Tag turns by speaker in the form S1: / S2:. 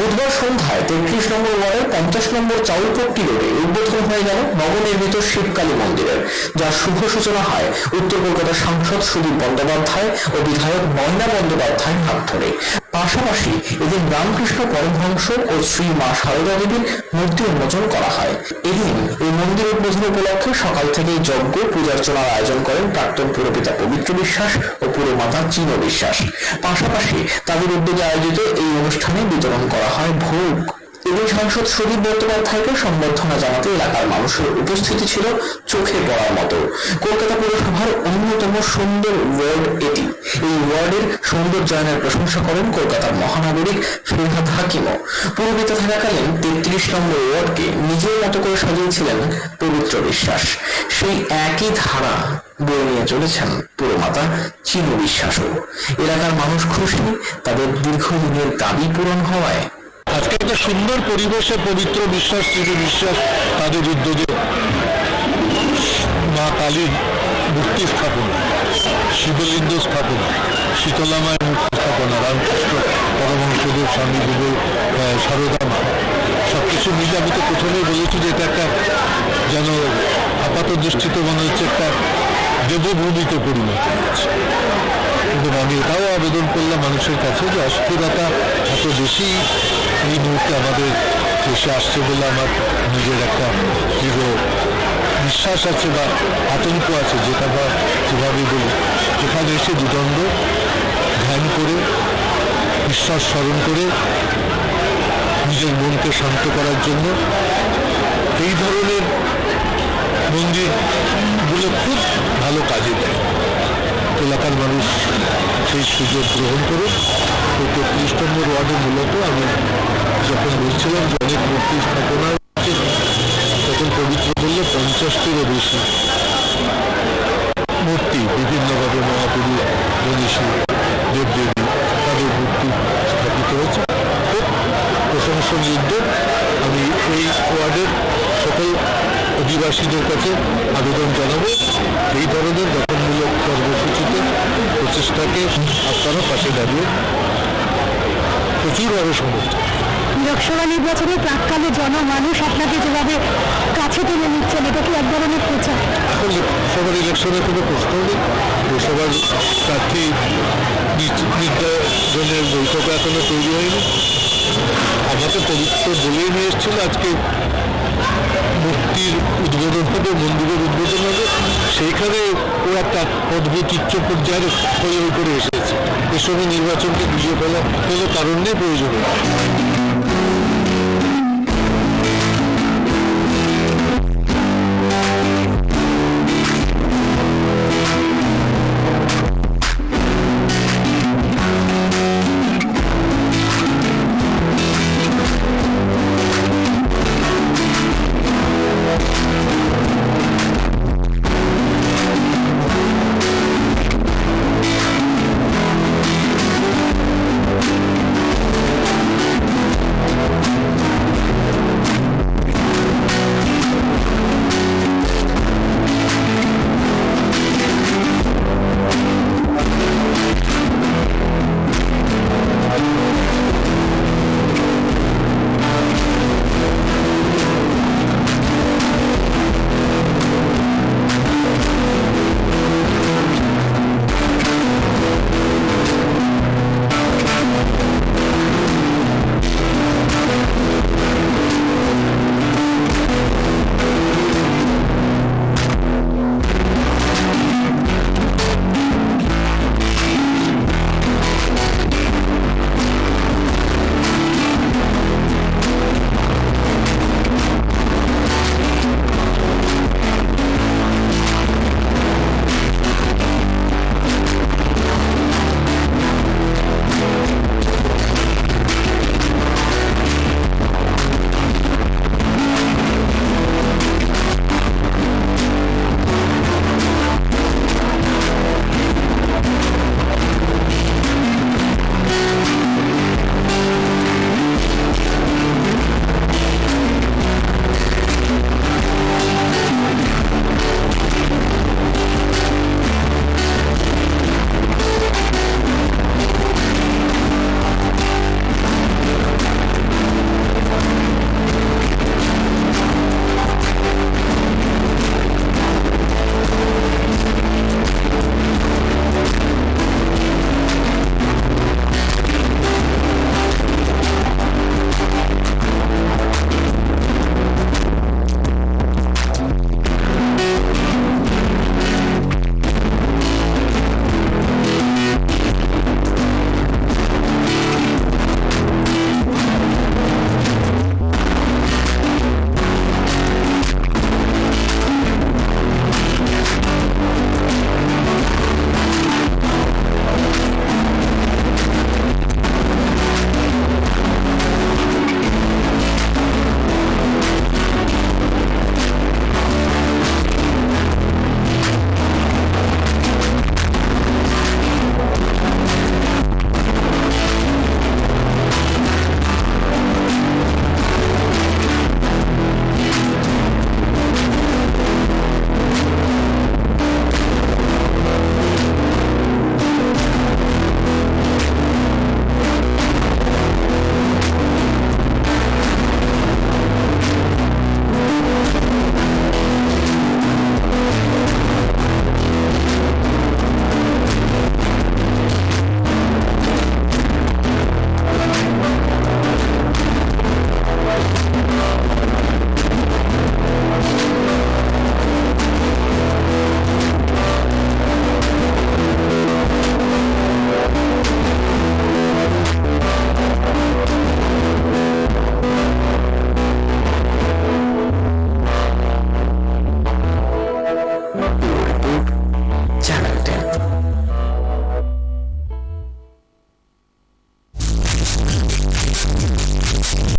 S1: বুধবার সন্ধ্যায় তেত্রিশ নম্বর ওয়ার্ডের পঞ্চাশ নম্বর চাউলপট্টি রোডে উদ্বোধন হয়ে গেল নবনির্মিত শিবকালী মন্দিরের, যার শুভ সূচনা হয় উত্তর কলকাতার সাংসদ সুদীপ বন্দ্যোপাধ্যায় ও বিধায়ক ময়না বন্দ্যোপাধ্যায়ের হাত ধরে পাশাপাশি এদিন রামকৃষ্ণ পরমহংস ও শ্রী মা সারদা দেবীর মূর্তি উন্মোচন করা হয়। এদিন এই মন্দির উদ্বোধন উপলক্ষে সকাল থেকেই যজ্ঞ, পূজার্চনার আয়োজন করেন প্রাক্তন পুরপিতা পবিত্র বিশ্বাস ও পুরমাতা চীন বিশ্বাস। পাশাপাশি তাদের উদ্যোগে আয়োজিত এই অনুষ্ঠানে বিতরণ করা হয় ভোগ। এবং সাংসদ সুদীপ বন্দ্যোপাধ্যায়কে সম্বর্ধনা জানাতে এলাকার মানুষের উপস্থিতি ছিল চোখে পড়ার মতো। কলকাতা পুরসভার অন্যতম সুন্দর ওয়ার্ড এটি। এই ওয়ার্ডের সৌন্দর্যায়নের প্রশংসা করেন কলকাতার মহানাগরিক ফিরহাদ হাকিমও। পুরবিতা থাকাকালীন তেত্রিশ নম্বর ওয়ার্ডকে নিজের মতো করে সাজিয়েছিলেন পবিত্র বিশ্বাস। সেই একই ধারা বয়ে নিয়ে চলেছেন পুরমাতা চিনু বিশ্বাসও। এলাকার মানুষ খুশি, তাদের দীর্ঘদিনের দাবি পূরণ হওয়ায়
S2: আজকে একটা সুন্দর পরিবেশে পবিত্র বিশ্বাস তিনি বিশ্বাস তাদের উদ্যোগে মা কালীর মূর্তি স্থাপনা, শিবলিঙ্গ স্থাপনা শীতলা মায়ের মূর্তি স্থাপনা, রামকৃষ্ণ পরমহংসদেব, স্বামী যুব সারদা সব কিছু মিলে আমি তো প্রথমেই বলেছি যে এটা একটা যেন আপাত দৃষ্টিতে মনে হচ্ছে একটা দেবভূমিতে পরিণত হয়েছে। কিন্তু আমি এটাও আবেদন করলাম মানুষের কাছে যে অস্থিরতা এত বেশি এই মুহূর্তে আমাদের দেশে আসছে বলে আমার নিজের একটা দৃঢ় বিশ্বাস আছে বা আতঙ্ক আছে, যেটা বা যেভাবে বলি। যেখানে এসে দুদণ্ড ধ্যান করে বিশ্বাস স্মরণ করে নিজের মনকে শান্ত করার জন্য এই ধরনের মন্দিরগুলো খুব ভালো কাজে দেয়। এলাকার মানুষ সেই সুযোগ গ্রহণ করে তো তেত্রিশ নম্বর ওয়ার্ডে মূলত আমি যখন বলছিলাম যে অনেক মূর্তি স্থাপনা তখন পবিত্র বললে পঞ্চাশটিরও বেশি মূর্তি, বিভিন্নভাবে মহাপুরুষ, মনীষী, দেবদেবী তাদের মূর্তি স্থাপিত হয়েছে। প্রশংসনীয় আমি এই ওয়ার্ডের সকল অধিবাসীদের কাছে আবেদন জানাব, এই ধরনের গঠনমূলক কর্মসূচিতে প্রচেষ্টাকে আপনারা পাশে দাঁড়িয়ে প্রচুরভাবে সমর্থন
S3: লোকসভা নির্বাচনে প্রাককালে জনমানুষ আপনাকে যেভাবে কাছে টেনে নিচ্ছেন এটা কি এক ধরনের প্রচার?
S2: এখন সবার ইলেকশনের কোনো প্রশ্ন নেই। লোকসভার প্রার্থী নির্বাচনের বৈঠক এখনও তৈরি হয়নি। আমাকে পবিত্র বলেই নিয়ে এসেছিল আজকে মূর্তির উদ্বোধন হবে মন্দিরের উদ্বোধন হবে। সেইখানে একটা অদ্ভুত উচ্চ পর্যায়ের হয়ে করে এসেছে সঙ্গে নির্বাচনকে বুঝিয়ে ফেলা কারণ নেই প্রয়োজন।